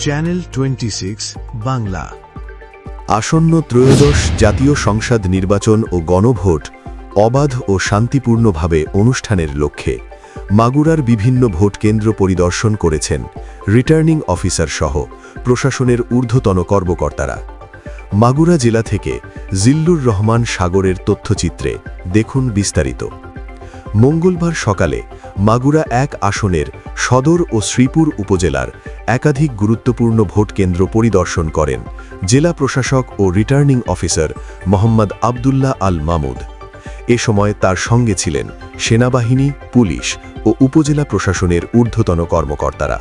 Channel twenty Bangla আসন্ন ত্রয়োদশ জাতীয় সংসদ নির্বাচন ও গণভোট অবাধ ও শান্তিপূর্ণভাবে অনুষ্ঠানের লক্ষ্যে মাগুরার বিভিন্ন ভোট কেন্দ্র পরিদর্শন করেছেন রিটার্নিং অফিসার সহ প্রশাসনের ঊর্ধ্বতন কর্মকর্তারা। মাগুরা জেলা থেকে জিল্লুর রহমান সাগরের তথ্যচিত্রে দেখুন বিস্তারিত। মঙ্গলবার সকালে মাগুরা এক আসনের সদর ও শ্রীপুর উপজেলার একাধিক গুরুত্বপূর্ণ ভোট কেন্দ্র পরিদর্শন করেন জেলা প্রশাসক ও রিটার্নিং অফিসার মোহাম্মদ আবদুল্লাহ আল মামুদ। এ সময় তার সঙ্গে ছিলেন সেনাবাহিনী, পুলিশ ও উপজেলা প্রশাসনের ঊর্ধ্বতন কর্মকর্তারা।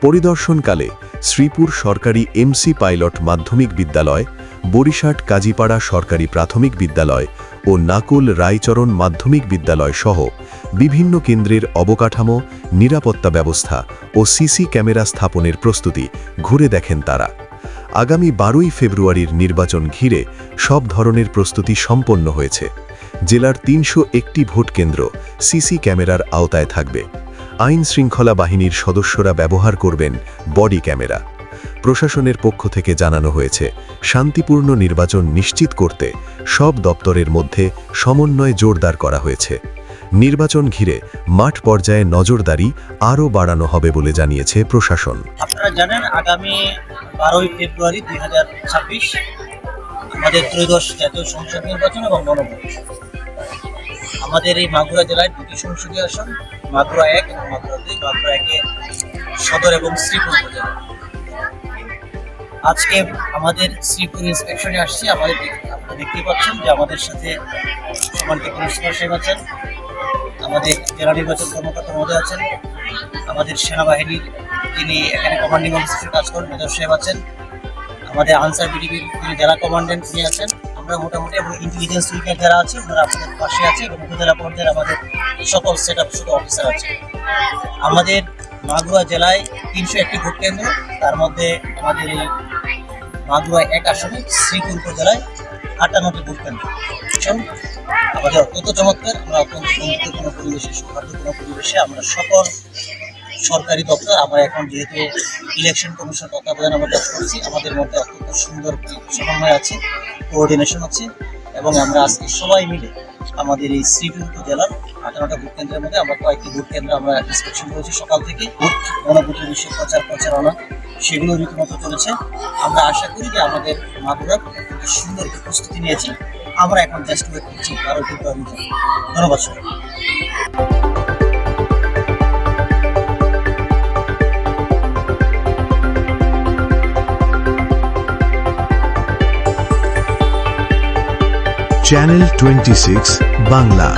পরিদর্শনকালে শ্রীপুর সরকারি এমসি পাইলট মাধ্যমিক বিদ্যালয় বরিশাট কাজীপাড়া সরকারি প্রাথমিক বিদ্যালয় ও নাকুল রায়চরণ মাধ্যমিক বিদ্যালয় সহ বিভিন্ন কেন্দ্রের অবকাঠামো, নিরাপত্তা ব্যবস্থা ও সিসি ক্যামেরা স্থাপনের প্রস্তুতি ঘুরে দেখেন তারা। আগামী বারোই ফেব্রুয়ারির নির্বাচন ঘিরে সব ধরনের প্রস্তুতি সম্পন্ন হয়েছে। জেলার তিনশো একটি ভোট কেন্দ্র সিসি ক্যামেরার আওতায় থাকবে। আইন শৃঙ্খলা বাহিনীর সদস্যরা ব্যবহার করবেন বডি ক্যামেরা। প্রশাসনের পক্ষ থেকে জানানো হয়েছে, শান্তিপূর্ণ নির্বাচন নিশ্চিত করতে সব দপ্তরের মধ্যে সমন্বয় জোরদার করা হয়েছে। নির্বাচন ঘিরে মাঠ পর্যায়ে নজরদারি আরও বাড়ানো হবে বলে জানিয়েছে প্রশাসন। আপনারা জানেন, আগামী বারোই ফেব্রুয়ারি দুই হাজার ছাব্বিশ আমাদের ত্রয়োদশ জাতীয় সংসদ নির্বাচন এবং গণভোট। আমাদের এই মাগুরা জেলায় দুটি সংসদীয় আসন, মাগুরা এক এবং মাগুরা দুই। মাগুরা একে সদর এবং শ্রীপুর উপজেলা। আজকে আমাদের শ্রীপুর ইন্সপেকশনে আসছি। আমাদের আপনারা দেখতে পাচ্ছেন যে আমাদের সাথে সম্মানিত কমিশনার সাহেব আছেন। আমাদের জেলা নির্বাচন কর্মকর্তা মহোদয় আছেন। আমাদের সেনাবাহিনীর যিনি এখানে কমান্ডিং অফিসার কাজ করেন, মেজর সাহেব আছেন। আমাদের আনসার বিডিবির যিনি জেলা কমান্ডেন্ট তিনি আছেন। আমরা মোটামুটি এবং ইন্টেলিজেন্স উইকের যারা আছে, ওনারা আপনাদের পাশে আছে এবং উপজেলা পর্যায়ের আমাদের সকল সেট আপ শুধু অফিসার আছে। আমাদের মাগুরা জেলায় তিনশো একটি ভোট কেন্দ্র তার মধ্যে আমাদের এই এক আসনে, শ্রীপুর উপজেলায় আটান্নটি ভোট কেন্দ্র? আমাদের অত্যন্ত চমৎকার আমরা অত্যন্ত বন্ধুত্বপূর্ণ পরিবেশে, সৌহার্দ্যপূর্ণ পরিবেশে আমরা সকল সরকারি দপ্তর, আমরা এখন যেহেতু ইলেকশন কমিশন তত্ত্বাবধানে আমরা কাজ করছি, আমাদের মধ্যে অত্যন্ত সুন্দর সমন্বয় আছে কোঅর্ডিনেশন আছে, এবং আমরা আজকে সবাই মিলে আমাদের এই শ্রীপুর উপজেলার আঠারোটা ভোট কেন্দ্রের মধ্যে আমরা কয়েকটি ভোট কেন্দ্র আমরা ইন্সপেকশন করেছি সকাল থেকে। ভোট গণভোটের বিষয়ে প্রচার, প্রচারণা সেগুলো রীতিমতো চলেছে। আমরা আশা করি যে আমাদের মাগুরা সুন্দর প্রস্তুতি নিয়েছি। আমরা এখন জাস্ট ওয়েট করছি আরও ফেব্রুয়ারি ধন্যবাদ সবাই চ্যানেল টোয়েন্টি বাংলা